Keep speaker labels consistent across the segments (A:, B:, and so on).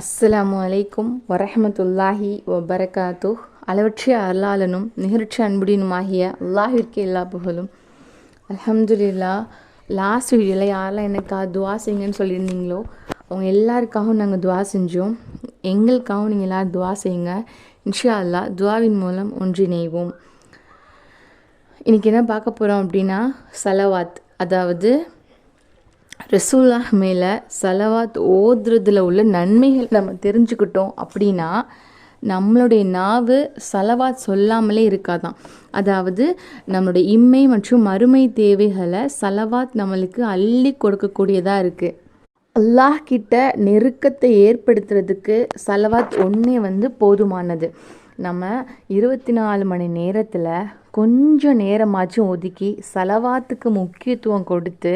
A: அஸ்ஸலாமு அலைக்கும் வரஹமத்துல்லாஹி வபரகாத்து அளவற்றிய அருளாளனும் நிகழ்ச்சி அன்புடினுமாகிய அல்லாஹிற்கு எல்லா புகழும். அலமதுல்லா லாஸ்ட் வீடியோவில் யாரெல்லாம் எனக்கா துவா செய்யுங்கன்னு சொல்லியிருந்தீங்களோ அவங்க எல்லாருக்காகவும் நாங்கள் துவா செஞ்சோம். எங்களுக்காகவும் நீங்கள் எல்லோரும் துவா செய்யுங்க. இன்ஷா அல்லாஹ் துவாவின் மூலம் ஒன்றிணைவோம். இன்றைக்கி என்ன பார்க்க போகிறோம் அப்படின்னா சலவாத் அதாவது ரசூல்லாஹ் மேலே சலவாத் ஓதுறதுல உள்ள நன்மைகள் நம்ம தெரிஞ்சுக்கிட்டோம் அப்படின்னா நம்மளுடைய நாவு சலவாத் சொல்லாமலே இருக்காதான். அதாவது நம்மளுடைய இம்மை மற்றும் மறுமை தேவைகளை சலவாத் நம்மளுக்கு அள்ளி கொடுக்கக்கூடியதாக இருக்குது அல்லாஹ் கிட்ட நெருக்கத்தை ஏற்படுத்துறதுக்கு சலவாத் ஒன்றே வந்து போதுமானது. நம்ம இருபத்தி நாலு மணி நேரத்தில் கொஞ்சம் நேரமாச்சும் ஒதுக்கி சலவாத்துக்கு முக்கியத்துவம் கொடுத்து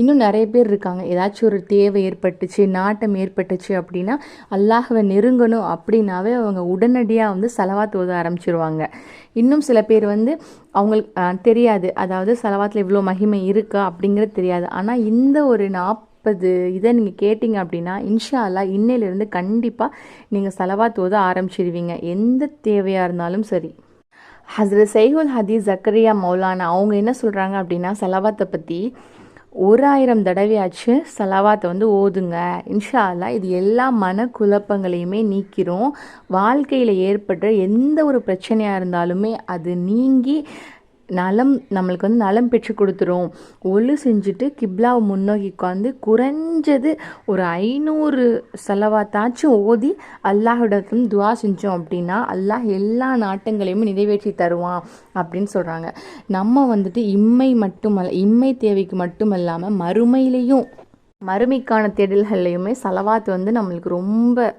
A: இன்னும் நிறைய பேர் இருக்காங்க. ஏதாச்சும் ஒரு தேவை ஏற்பட்டுச்சு நாட்டம் ஏற்பட்டுச்சு அப்படின்னா அல்லாஹவை நெருங்கணும் அப்படின்னாவே அவங்க உடனடியாக வந்து சலவாத் ஓத ஆரம்பிச்சிருவாங்க. இன்னும் சில பேர் வந்து அவங்களுக்கு தெரியாது. அதாவது சலவாத்தில் இவ்வளோ மகிமை இருக்கா அப்படிங்கிறது தெரியாது. ஆனால் இந்த ஒரு நாப் நாற்பது இதை நீங்கள் கேட்டிங்க அப்படின்னா இன்ஷா அல்லா இன்னையிலேருந்து கண்டிப்பாக நீங்கள் செலவாத் ஓத ஆரம்பிச்சிடுவீங்க எந்த தேவையாக இருந்தாலும் சரி. ஹசரத் சைகுல் ஹதீஸ் ஜக்கரியா மௌலானா அவங்க என்ன சொல்கிறாங்க அப்படின்னா செலவாத்தை பற்றி ஒரு ஆயிரம் தடவையாச்சு செலவாத்தை வந்து ஓதுங்க. இன்ஷா அல்லா இது எல்லா மன குழப்பங்களையுமே நீக்கிறோம் வாழ்க்கையில் ஏற்பட்ட எந்த ஒரு பிரச்சனையாக இருந்தாலுமே அது நீங்கி நலம் நம்மளுக்கு வந்து நலம் பெற்று கொடுத்துரும். ஒழு செஞ்சுட்டு கிப்லாவை முன்னோக்கி உட்காந்து குறைஞ்சது ஒரு ஐநூறு செலவாத்தாச்சும் ஓதி அல்லாஹிடத்தும் துவா செஞ்சோம் அப்படின்னா அல்லாஹ் எல்லா நாட்டங்களையுமே நிறைவேற்றி தருவான் அப்படின்னு சொல்கிறாங்க நம்ம வந்துட்டு இம்மை மட்டுமல்ல இம்மை தேவைக்கு மட்டும் இல்லாமல் மறுமையிலையும் மறுமைக்கான தேடல்கள்லையுமே செலவாத்து வந்து நம்மளுக்கு ரொம்ப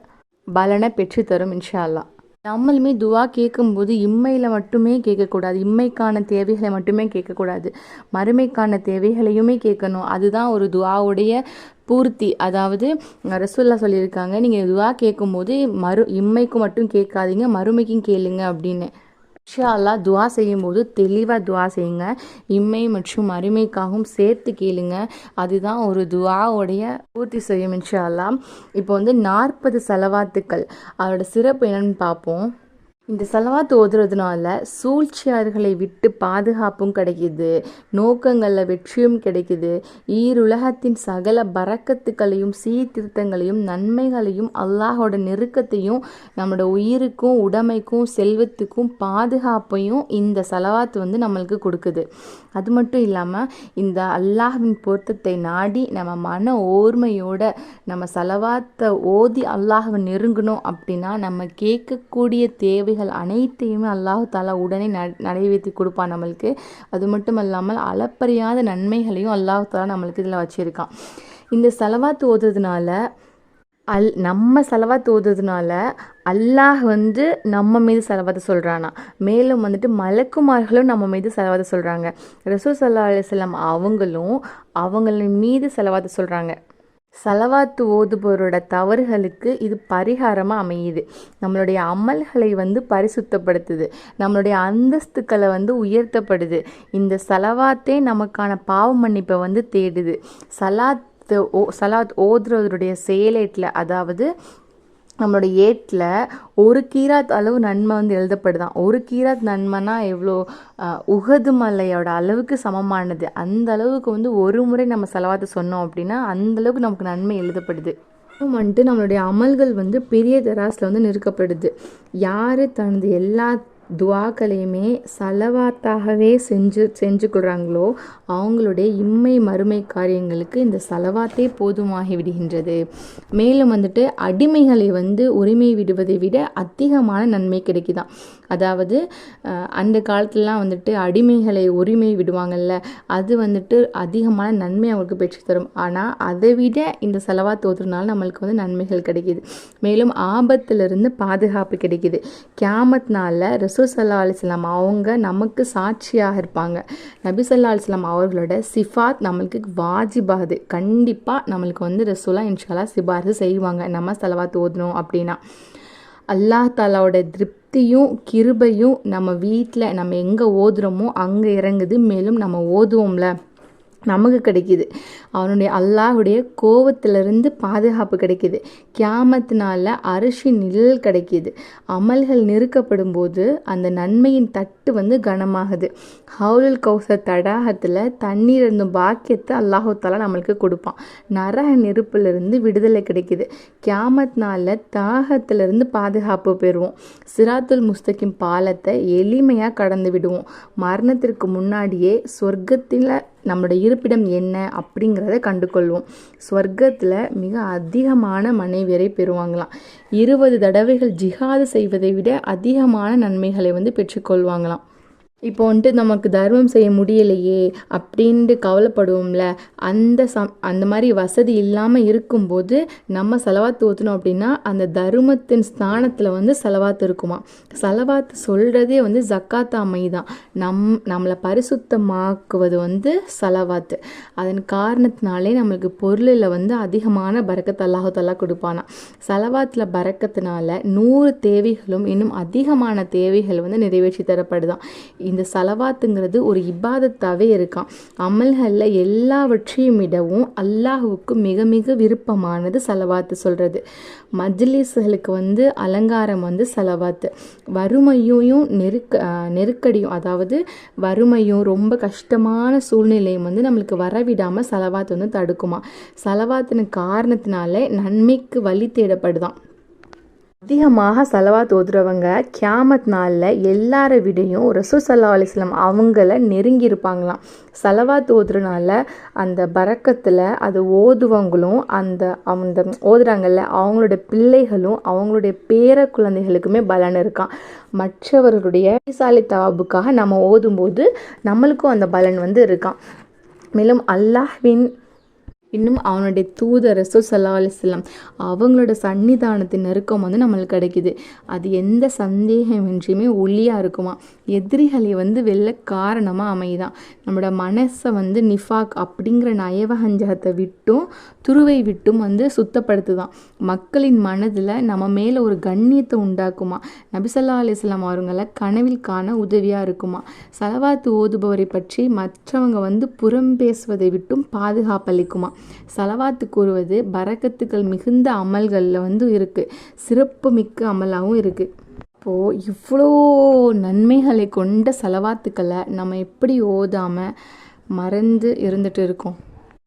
A: பலனை பெற்றுத்தரும் இன்ஷா அல்லாஹ் நம்மளுமே துவா கேட்கும்போது இம்மையில் மட்டுமே கேட்கக்கூடாது. இம்மைக்கான தேவைகளை மட்டுமே கேட்கக்கூடாது. மறுமைக்கான தேவைகளையுமே கேட்கணும். அதுதான் ஒரு துவாவுடைய பூர்த்தி. அதாவது ரசூல்லா சொல்லியிருக்காங்க நீங்கள் துவா கேட்கும்போது மறு இம்மைக்கு மட்டும் கேட்காதீங்க மறுமைக்கும் கேளுங்க அப்படின்னு. இன்ஷா துவா செய்யும்போது தெளிவாக துவா செய்யுங்க. இம்மை மற்றும் அருமைக்காகவும் சேர்த்து கேளுங்க. அதுதான் ஒரு துவாவுடைய பூர்த்தி செய்யும் இன்ஷா அல்லா இப்போ வந்து நாற்பது செலவாத்துக்கள். அதோட சிறப்பு என்னன்னு பார்ப்போம். இந்த செலவாத்து ஓதுறதுனால சூழ்ச்சியார்களை விட்டு பாதுகாப்பும் கிடைக்குது நோக்கங்களில் வெற்றியும் கிடைக்குது. ஈருலகத்தின் சகல பறக்கத்துக்களையும் சீர்திருத்தங்களையும் நன்மைகளையும் அல்லாஹோட நெருக்கத்தையும் நம்மளோட உயிருக்கும் உடைமைக்கும் செல்வத்துக்கும் பாதுகாப்பையும் இந்த செலவாத்து வந்து நம்மளுக்கு கொடுக்குது. அது மட்டும் இல்லாமல் இந்த அல்லாஹின் பொருத்தத்தை நாடி நம்ம மன ஓர்மையோட நம்ம செலவாத்தை ஓதி அல்லாஹை நெருங்கணும் அப்படின்னா நம்ம கேட்கக்கூடிய தேவைகள் அனைத்தையுமே அல்லாஹு தாலா உடனே ந நிறைவேற்றி கொடுப்பான் நம்மளுக்கு. அது மட்டும் இல்லாமல் அளப்பறியாத நன்மைகளையும் அல்லாஹ் தாலா நம்மளுக்கு இதில் வச்சுருக்கான். இந்த செலவாத்து ஓதுறதுனால அல் நம்ம செலவாத்து ஓதுறதுனால அல்லாஹ் வந்து நம்ம மீது செலவாத சொல்கிறானா மேலும் வந்துட்டு மலக்குமார்களும் நம்ம மீது செலவாத சொல்கிறாங்க ரசூ சல்லா அலிஸ்லாம் அவங்களும் அவங்களின் மீது செலவாத சொல்கிறாங்க செலவாத்து ஓதுபவரோட தவறுகளுக்கு இது பரிகாரமாக அமையுது. நம்மளுடைய அமல்களை வந்து பரிசுத்தப்படுத்துது. நம்மளுடைய அந்தஸ்துக்களை வந்து உயர்த்தப்படுது. இந்த செலவாத்தே நமக்கான பாவ மன்னிப்பை வந்து தேடுது. சலாத் ஓ சலாத் ஓதுறவருடைய செயலேட்டில் அதாவது நம்மளோட ஏட்டில் ஒரு கீராத் அளவு நன்மை வந்து எழுதப்படுதான். ஒரு கீராத் நன்மைனா எவ்வளோ உகது மலையோட அளவுக்கு சமமானது. அந்த அளவுக்கு வந்து ஒரு முறை நம்ம செலவாத்து சொன்னோம் அப்படின்னா அந்தளவுக்கு நமக்கு நன்மை எழுதப்படுது. வந்துட்டு நம்மளுடைய அமல்கள் வந்து பெரிய தெராஸில் வந்து நிறுக்கப்படுது. யார் தனது எல்லா துவாக்களையுமே சலவாத்தாகவே செஞ்சு செஞ்சு கொள்கிறாங்களோ அவங்களுடைய இம்மை மறுமை காரியங்களுக்கு இந்த சலவாத்தே போதுமாகி விடுகின்றது மேலும் வந்துட்டு அடிமைகளை வந்து உரிமை விடுவதை விட அதிகமான நன்மை கிடைக்குதான் அதாவது அந்த காலத்துலலாம் வந்துட்டு அடிமைகளை உரிமை விடுவாங்கல்ல அது வந்துட்டு அதிகமான நன்மை அவங்களுக்கு பெற்று தரும். ஆனால் அதை விட இந்த செலவா தோற்றுனால நம்மளுக்கு வந்து நன்மைகள் கிடைக்கிது. மேலும் ஆபத்திலிருந்து பாதுகாப்பு கிடைக்கிது. கேமத்னால ரிச ரசூல் சல்லா அலிஸ்லாம் அவங்க நமக்கு சாட்சியாக இருப்பாங்க. நபி சல்லா அலிஸ்லாம் அவர்களோட சிஃபாத் நம்மளுக்கு வாஜிபாது கண்டிப்பாக நம்மளுக்கு வந்து ரசூலா இன்ஷாலா சிபாரிசு செய்வாங்க. நம்ம செலவாத்து ஓதணும் அப்படின்னா. அல்லாஹ் தாலாவோட திருப்தியும் கிருபையும் நம்ம வீட்டில் நம்ம எங்கே ஓதுறோமோ அங்கே இறங்குது. மேலும் நம்ம ஓதுவோம்ல. நமக்கு கிடைக்கிது. அவனுடைய அல்லாஹுடைய கோபத்திலிருந்து பாதுகாப்பு கிடைக்கிது. கியாமத்தினால அரிசி நிழல் கிடைக்கிது. அமல்கள் நெருக்கப்படும் போது அந்த நன்மையின் தட்டு வந்து கனமாகுது. ஹவுலுல் கௌசர் தடாகத்தில் தண்ணீர் இருந்தும் பாக்கியத்தை அல்லாஹால நம்மளுக்கு கொடுப்பான். நரக நெருப்பிலிருந்து விடுதலை கிடைக்கிது. கியாமத்னால தாகத்திலிருந்து பாதுகாப்பு பெறுவோம். சிராத்துல் முஸ்தகிம் பாலத்தை எளிமையாக கடந்து விடுவோம். மரணத்திற்கு முன்னாடியே சொர்க்கத்தில் நம்மளுடைய இருப்பிடம் என்ன அப்படிங்கிறத கண்டுகொள்வோம். ஸ்வர்க்கத்தில் மிக அதிகமான மனைவியரை பெறுவாங்களாம். இருபது தடவைகள் ஜிஹாது செய்வதை விட அதிகமான நன்மைகளை வந்து பெற்றுக்கொள்வாங்களாம். இப்போ வந்துட்டு நமக்கு தர்மம் செய்ய முடியலையே அப்படின்ட்டு கவலைப்படுவோம்ல அந்த சம் அந்த மாதிரி வசதி இல்லாமல் இருக்கும்போது நம்ம செலவாத்து ஊற்றணும் அப்படின்னா அந்த தர்மத்தின் ஸ்தானத்தில் வந்து செலவாத்து இருக்குமா? செலவாத்து சொல்கிறதே வந்து ஜக்காத்து அம்மை தான் நம் நம்மளை பரிசுத்தமாக்குவது வந்து செலவாத்து. அதன் காரணத்தினாலே நம்மளுக்கு பொருளில் வந்து அதிகமான பறக்கத்தை அல்லாஹாலா கொடுப்பானா. செலவாத்தில் பறக்கத்தினால நூறு தேவைகளும் இன்னும் அதிகமான தேவைகள் வந்து நிறைவேற்றி தரப்படுதான். இந்த சலவாத்துங்கிறது ஒரு இபாதத்தாகவே இருக்கான் அமல்களில் எல்லாவற்றையும் விடவும் அல்லாஹுவுக்கு மிக மிக விருப்பமானது செலவாத்து சொல்கிறது மஜ்லிஸ்களுக்கு வந்து அலங்காரம் வந்து செலவாத்து. வறுமையும் நெருக்க நெருக்கடியும் அதாவது வறுமையும் ரொம்ப கஷ்டமான சூழ்நிலையும் வந்து நம்மளுக்கு வரவிடாமல் செலவாத்து வந்து தடுக்குமா செலவாத்தின காரணத்தினால நன்மைக்கு வழி தேடப்படுதான் அதிகமாக செலவாத் ஓதுறவங்க கியாமத் நாளில் எல்லார விடையும் ரசூ சல்லா அலிஸ்லாம் அவங்கள நெருங்கி இருப்பாங்களாம். செலவாத் ஓதுறனால அந்த பறக்கத்தில் அது ஓதுவங்களும் அந்த அந்த ஓதுறாங்கல்ல அவங்களோட பிள்ளைகளும் அவங்களுடைய பேர குழந்தைகளுக்குமே பலன் இருக்கான் மற்றவர்களுடைய சாலி தவாபுக்காக நம்ம ஓதும்போது நம்மளுக்கும் அந்த பலன் வந்து இருக்கான் மேலும் அல்லாஹ்வின் இன்னும் அவனுடைய தூதர் ரசூல் அலிஸ்லாம் அவங்களோட சன்னிதானத்தின் நெருக்கம் வந்து நம்மளுக்கு கிடைக்குது. அது எந்த சந்தேகமின்றியுமே ஒளியாக இருக்குமா? எதிரிகளை வந்து வெளில காரணமாக அமைதான் நம்மளோட மனசை வந்து நிஃபாக் அப்படிங்கிற நயவகஞ்சகத்தை விட்டும் துருவை விட்டும் வந்து சுத்தப்படுத்துதான் மக்களின் மனதில் நம்ம மேலே ஒரு கண்ணியத்தை உண்டாக்குமா? நபிசல்லா அலிஸ்லாம் அவருங்களை கனவில் காண உதவியாக இருக்குமா? செலவாத்து ஓதுபவரை பற்றி மற்றவங்க வந்து புறம் பேசுவதை விட்டும் பாதுகாப்பளிக்குமா சலவாத்து கூறுவது பறக்கத்துக்கள் மிகுந்த அமல்களில் வந்து இருக்குது சிறப்பு மிக்க அமலாகவும் இருக்குது இப்போது இவ்வளோ நன்மைகளை கொண்ட செலவாத்துக்களை நம்ம எப்படி ஓதாமல் மறந்து இருந்துட்டு இருக்கோம்?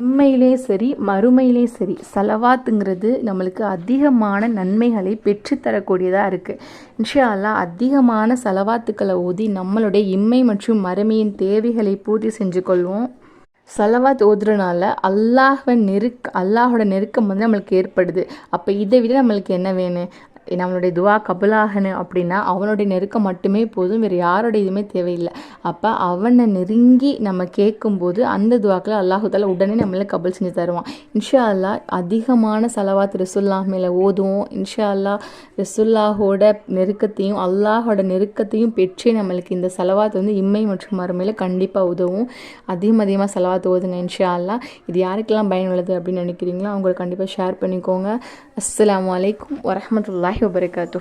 A: உண்மையிலே சரி மறுமையிலே சரி. செலவாத்துங்கிறது நம்மளுக்கு அதிகமான நன்மைகளை பெற்றுத்தரக்கூடியதாக இருக்குது இன்ஷால்லா அதிகமான செலவாத்துக்களை ஊதி நம்மளுடைய இம்மை மற்றும் மறுமையின் தேவைகளை பூர்த்தி செஞ்சு கொள்வோம் சலவாத் ஓதுறனால அல்லாஹ நெருக் அல்லாஹோட நெருக்கம் வந்து நம்மளுக்கு ஏற்படுது. அப்போ இதை விட நம்மளுக்கு என்ன வேணும்? நம்மளுடைய துவா கபுலாகணும் அப்படின்னா அவனுடைய நெருக்கம் மட்டுமே போதும் வேறு யாரோட இதுவுமே தேவையில்லை. அப்போ அவனை நெருங்கி நம்ம கேட்கும்போது அந்த துவாக்கில் அல்லாஹுதால உடனே நம்மளை கபல் செஞ்சு தருவான். இன்ஷா அல்லா அதிகமான செலவாத் ரசுல்லா மேலே ஓதுவோம். இன்ஷா அல்லா ரசுல்லாஹோட நெருக்கத்தையும் அல்லாஹோட நெருக்கத்தையும் பெற்றே நம்மளுக்கு இந்த செலவாத் வந்து இம்மை மற்றும் மறுமையில் கண்டிப்பாக உதவும். அதிகம் அதிகமாக செலவாத் ஓதுங்க இன்ஷா அல்லா இது யாருக்கெல்லாம் பயனுள்ளது அப்படின்னு நினைக்கிறீங்களோ அவங்களுக்கு கண்டிப்பாக ஷேர் பண்ணிக்கோங்க. அஸ்லாம் வலைக்கம் வரமத்துல்லாஹி வபரகாத்து